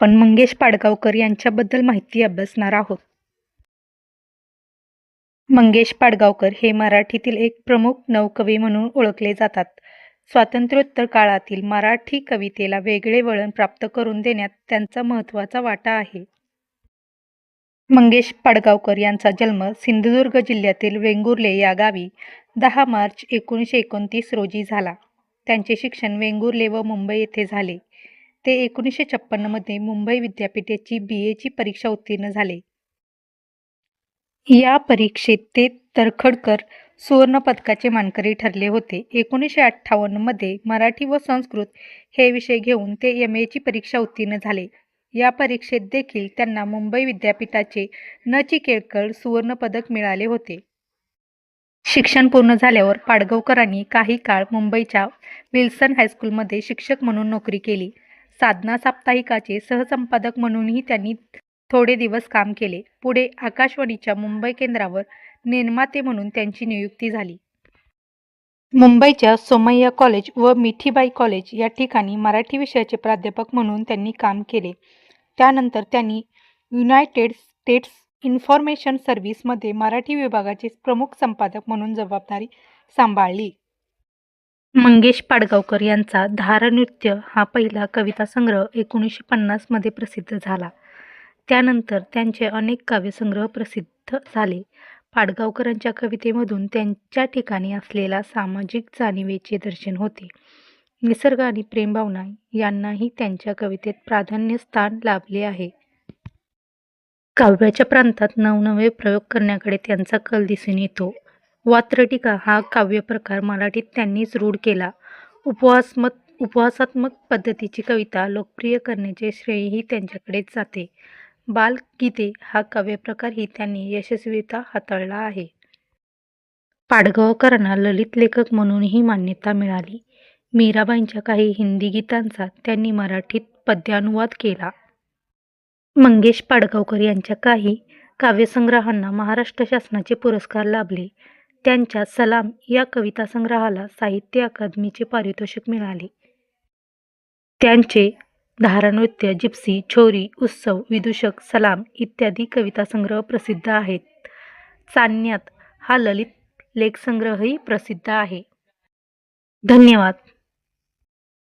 आपण मंगेश पाडगावकर यांच्याबद्दल माहिती अभ्यासणार आहोत. मंगेश पाडगावकर हे मराठीतील एक प्रमुख नवकवी म्हणून ओळखले जातात. स्वातंत्र्योत्तर काळातील मराठी कवितेला वेगळे वळण प्राप्त करून देण्यात त्यांचा महत्त्वाचा वाटा आहे. मंगेश पाडगावकर यांचा जन्म सिंधुदुर्ग जिल्ह्यातील वेंगुर्ले या गावी दहा मार्च एकोणीसशे एकोणतीस रोजी झाला. त्यांचे शिक्षण वेंगुर्ले व मुंबई येथे झाले. ते एकोणीसशे छप्पन्नमध्ये मुंबई विद्यापीठाची बी एची परीक्षा उत्तीर्ण झाले. या परीक्षेत ते तरखडकर सुवर्णपदकाचे मानकरी ठरले होते. एकोणीसशे अठ्ठावन्नमध्ये मराठी व संस्कृत हे विषय घेऊन ते एम एची परीक्षा उत्तीर्ण झाले. या परीक्षेत देखील त्यांना मुंबई विद्यापीठाचे नचिकेळकर सुवर्णपदक मिळाले होते. शिक्षण पूर्ण झाल्यावर पाडगावकरांनी काही काळ मुंबईच्या विल्सन हायस्कूलमध्ये शिक्षक म्हणून नोकरी केली. साधना साप्ताहिकाचे सहसंपादक म्हणूनही त्यांनी थोडे दिवस काम केले. पुढे आकाशवाणीच्या मुंबई केंद्रावर निर्माते म्हणून त्यांची नियुक्ती झाली. मुंबईच्या सोमय्या कॉलेज व मिठीबाई कॉलेज या ठिकाणी मराठी विषयाचे प्राध्यापक म्हणून त्यांनी काम केले. त्यानंतर त्यांनी युनायटेड स्टेट्स इन्फॉर्मेशन सर्व्हिसमध्ये मराठी विभागाचे प्रमुख संपादक म्हणून जबाबदारी सांभाळली. मंगेश पाडगावकर यांचा धारनृत्य हा पहिला कविता संग्रह एकोणीसशे पन्नासमध्ये प्रसिद्ध झाला. त्यानंतर त्यांचे अनेक काव्यसंग्रह प्रसिद्ध झाले. पाडगावकरांच्या कवितेमधून त्यांच्या ठिकाणी असलेला सामाजिक जाणीवेचे दर्शन होते. निसर्ग आणि प्रेमभावना यांनाही त्यांच्या कवितेत प्राधान्य स्थान लाभले आहे. काव्याच्या प्रांतात नवनवे प्रयोग करण्याकडे त्यांचा कल दिसून येतो. वात्रटिका हा काव्यप्रकार मराठीत त्यांनीच रूढ केला. उपवासमत उपवासात्मक पद्धतीची कविता लोकप्रिय करण्याचे श्रेयही त्यांच्याकडेच जाते. बालगीते हा काव्यप्रकारही त्यांनी यशस्वीता हाताळला आहे. पाडगावकरांना ललित लेखक म्हणूनही मान्यता मिळाली. मीराबाईंच्या काही हिंदी गीतांचा त्यांनी मराठीत पद्यानुवाद केला. मंगेश पाडगावकर यांच्या काही काव्यसंग्रहांना महाराष्ट्र शासनाचे पुरस्कार लाभले. त्यांच्या सलाम या कविता संग्रहाला साहित्य अकादमीचे पारितोषिक मिळाले. त्यांचे धारानृत्य जिप्सी छोरी उत्सव विदूषक सलाम इत्यादी कविता संग्रह प्रसिद्ध आहेत. चांदण्यात हा ललित लेखसंग्रहही प्रसिद्ध आहे. धन्यवाद.